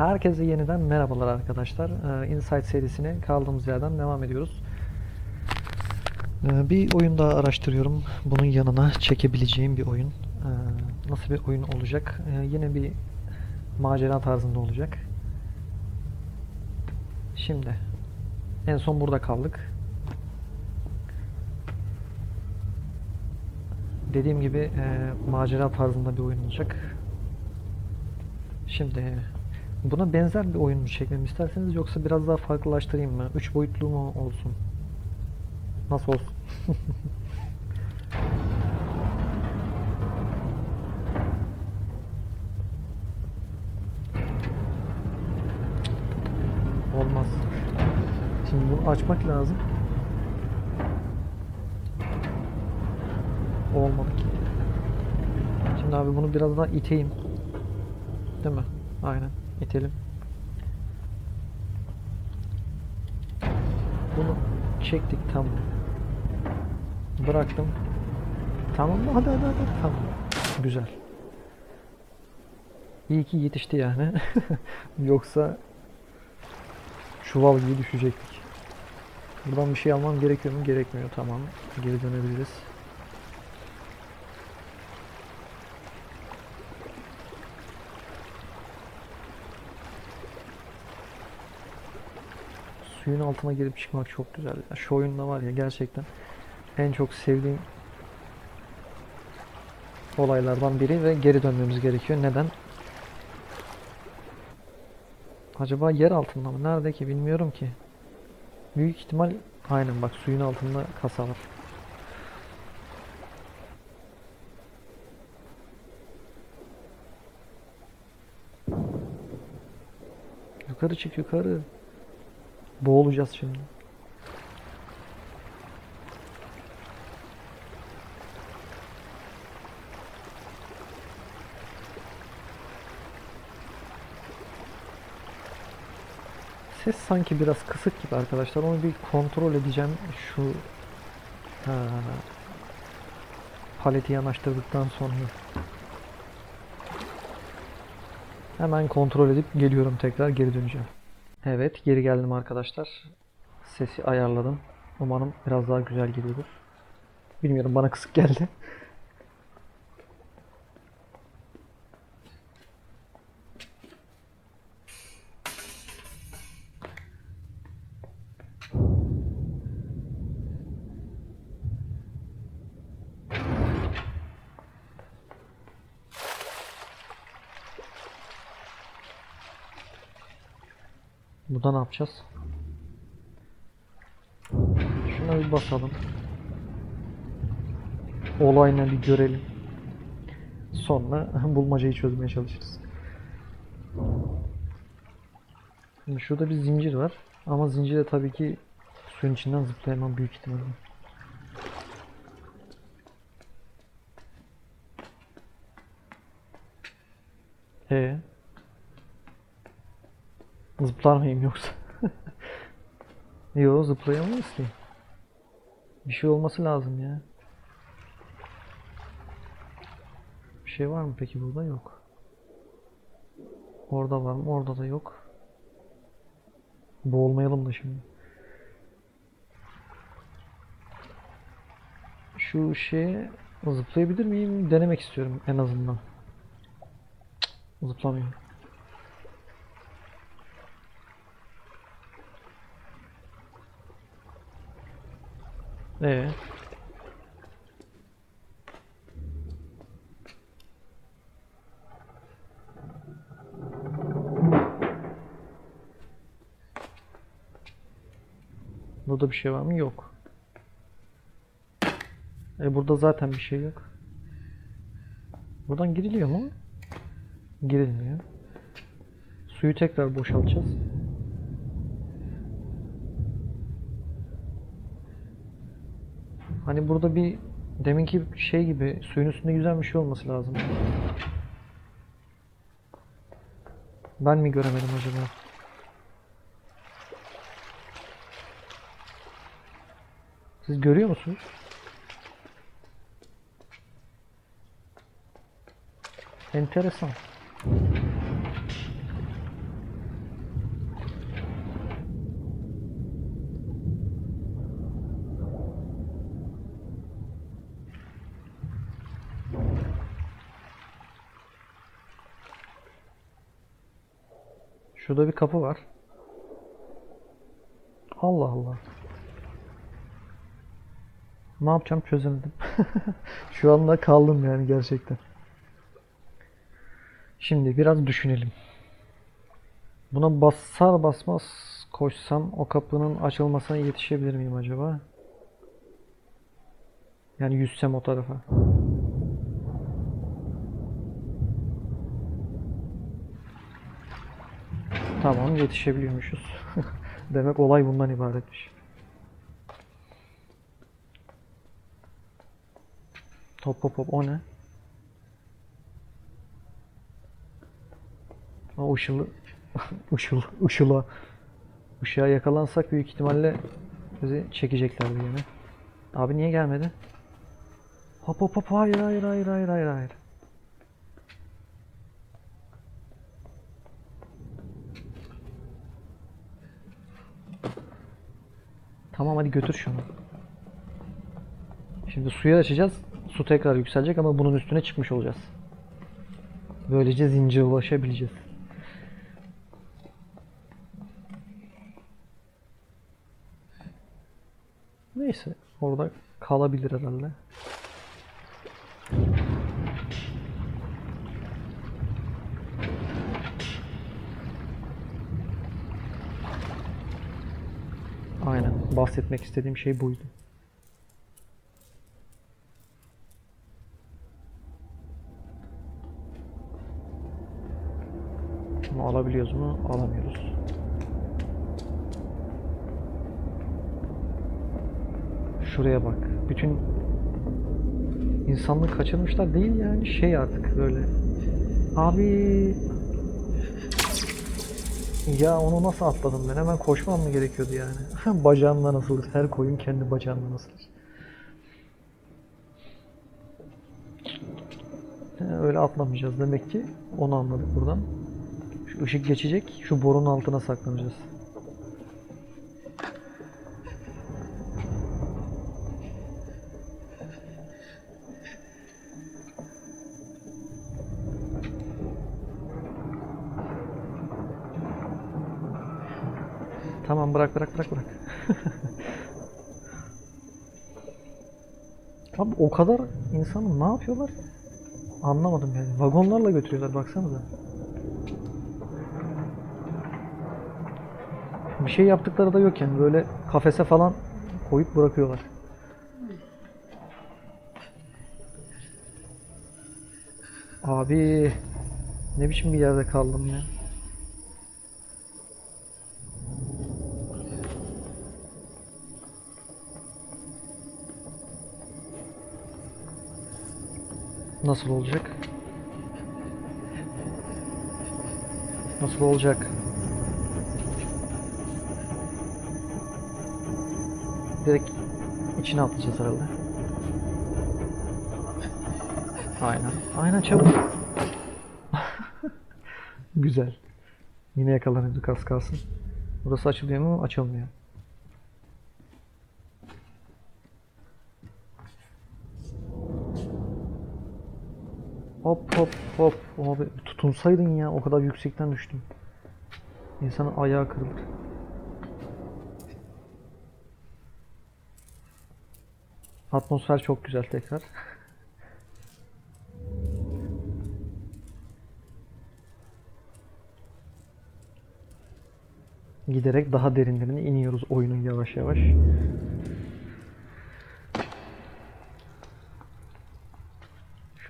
Herkese yeniden merhabalar arkadaşlar. Ee, Insight serisine kaldığımız yerden devam ediyoruz. Ee, Bir oyun daha araştırıyorum. Bunun yanına çekebileceğim bir oyun. Ee, Nasıl bir oyun olacak? Yine bir macera tarzında olacak. Şimdi en son burada kaldık. Dediğim gibi e, macera tarzında bir oyun olacak. Şimdi buna benzer bir oyun mu çekmemi isterseniz yoksa biraz daha farklılaştırayım mı? Üç boyutlu mu olsun? Nasıl olsun? Olmaz. Şimdi bunu açmak lazım. Olmadı ki. Şimdi abi bunu biraz daha iteyim. Değil mi? Aynen. İtelim. Bunu çektik tamam. Bıraktım. Tamam mı? Hadi hadi hadi. Tamam. Güzel. İyi ki yetişti yani. Yoksa çuval gibi düşecektik. Buradan bir şey almam gerekiyor mu? Gerekmiyor. Tamam. Geri dönebiliriz. Suyun altına girip çıkmak çok güzel. Ya şu oyunda var ya gerçekten en çok sevdiğim olaylardan biri ve geri dönmemiz gerekiyor. Neden? Acaba yer altında mı? Nerede ki bilmiyorum ki. Büyük ihtimal aynen bak suyun altında kasa var. Yukarı çık yukarı. Boğulacağız şimdi. Ses sanki biraz kısık gibi arkadaşlar. Onu bir kontrol edeceğim. Şu ha, paleti yanaştırdıktan sonra. Hemen kontrol edip geliyorum tekrar geri döneceğim. Evet geri geldim arkadaşlar. Sesi ayarladım. Umarım biraz daha güzel geliyordur. Bilmiyorum bana kısık geldi. Burada ne yapacağız? Şuna bir basalım. Olayını bir görelim. Sonra bulmacayı çözmeye çalışırız. Şimdi şurada bir zincir var. Ama zincire tabii ki suyun içinden zıplayamam büyük ihtimalle. Ee, zıplar mıyım yoksa? Yo zıplayamayız ki. Bir şey olması lazım ya. Bir şey var mı peki burada? Yok. Orada var mı? Orada da yok. Boğulmayalım da şimdi. Şu şeye zıplayabilir miyim? Denemek istiyorum en azından. Zıplamıyorum. Ee. Burada bir şey var mı? Yok. E burada zaten bir şey yok. Buradan giriliyor mu? Girilmiyor. Suyu tekrar boşaltacağız. Hani burada bir deminki şey gibi suyun üstünde yüzen bir şey olması lazım. Ben mi göremedim acaba? Siz görüyor musunuz? Enteresan. Şurada bir kapı var. Allah Allah. Ne yapacağım çözemedim. Şu anda kaldım yani gerçekten. Şimdi biraz düşünelim. Buna basar basmaz koşsam o kapının açılmasına yetişebilir miyim acaba? Yani yüzsem o tarafa. Tamam yetişebiliyormuşuz. Demek olay bundan ibaretmiş. Hop hop hop o ne? O ışılı ışıl ışıla ışığa yakalansak büyük ihtimalle bizi çekeceklerdi yine. Abi niye gelmedi? Hop hop hop hayır hayır hayır hayır hayır hayır. Tamam hadi götür şunu. Şimdi suyu açacağız. Su tekrar yükselecek ama bunun üstüne çıkmış olacağız. Böylece zincire ulaşabileceğiz. Neyse orada kalabilir herhalde. Aynen bahsetmek istediğim şey buydu. Bunu alabiliyoruz mu? Alamıyoruz. Şuraya bak. Bütün insanlığı kaçırmışlar değil yani şey artık böyle. Abi ya onu nasıl atladım ben? Hemen koşmam mı gerekiyordu yani? Bacağımla nasılır? Her koyun kendi bacağımla nasılır? He, Öyle atlamayacağız demek ki. Onu anladık buradan. Şu ışık geçecek. Şu borunun altına saklanacağız. Tamam bırak bırak bırak bırak. Abi o kadar insanı ne yapıyorlar? Anlamadım yani. Vagonlarla götürüyorlar baksanıza. Bir şey yaptıkları da yok yani böyle kafese falan koyup bırakıyorlar. Abi ne biçim bir yerde kaldım ya. Nasıl olacak? Nasıl olacak? Direkt içine atlayacağız herhalde. Aynen. Aynen çabuk. Güzel. Yine yakalanıyorduk az kalsın. Burası açılıyor mu? Açılmıyor. Hop hop hop. Abi tutunsaydın ya o kadar yüksekten düştüm. İnsanın ayağı kırılır. Atmosfer çok güzel tekrar. Giderek daha derinlerine iniyoruz oyunun yavaş yavaş.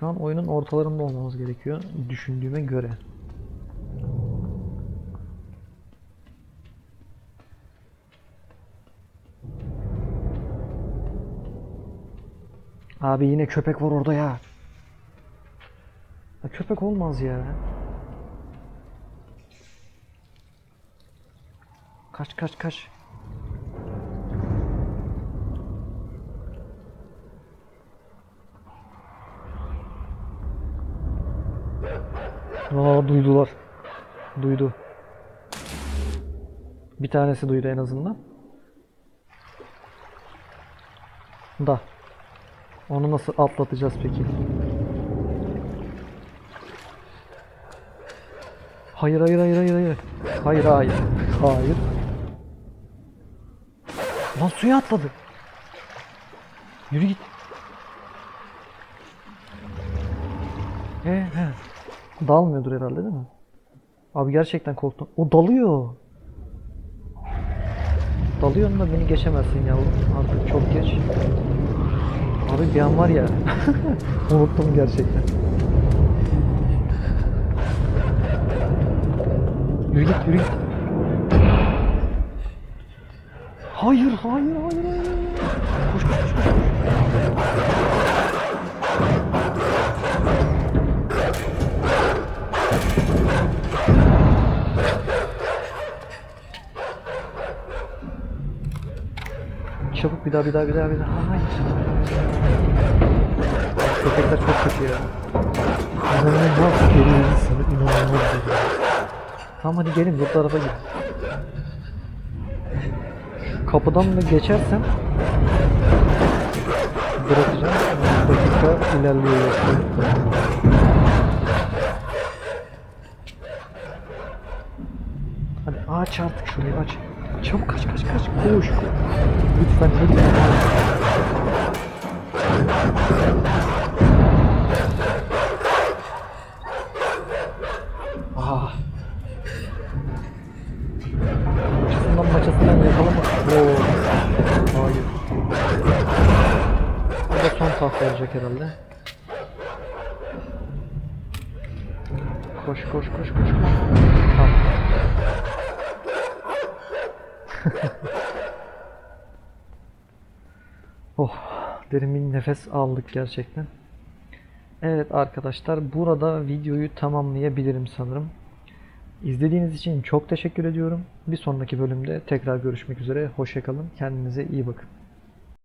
Şu an oyunun ortalarında olmamız gerekiyor düşündüğüme göre. Abi yine köpek var orada ya. ya köpek olmaz ya. Kaç kaç kaç. Aa duydular. Duydu. Bir tanesi duydu en azından. Da. Onu nasıl atlatacağız peki? Hayır hayır hayır hayır hayır. Hayır hayır. Hayır. Lan suya atladı. Yürü git. He he. Dalmıyordur herhalde değil mi? Abi gerçekten korktum. O dalıyor. Dalıyorsun da beni geçemezsin yavrum. Artık çok geç. Abi bir an var ya. Unuttum gerçekten. Yürü git yürü git. Hayır hayır hayır hayır. Koş koş koş koş. Çabuk bir daha bir daha bir daha bir daha. Hayır. Köpekler çok kötü ya. İnanılmaz geri insanı inanılmaz geri. Tamam hadi gelin bu tarafa git. Şu kapıdan da geçersem bırakacağım. Dakika ilerliyor. Hadi aç artık şurayı aç. Çabuk kaç kaç kaç. Koş. Lütfen lütfen. Ah. Maçasından maçasından yakalamak. Oo. Hayır. Bu da son tahta olacak herhalde. Koş koş koş koş koş. Tamam. oh, derin bir nefes aldık gerçekten. Evet arkadaşlar, burada videoyu tamamlayabilirim sanırım. İzlediğiniz için çok teşekkür ediyorum. Bir sonraki bölümde tekrar görüşmek üzere. Hoşçakalın. Kendinize iyi bakın.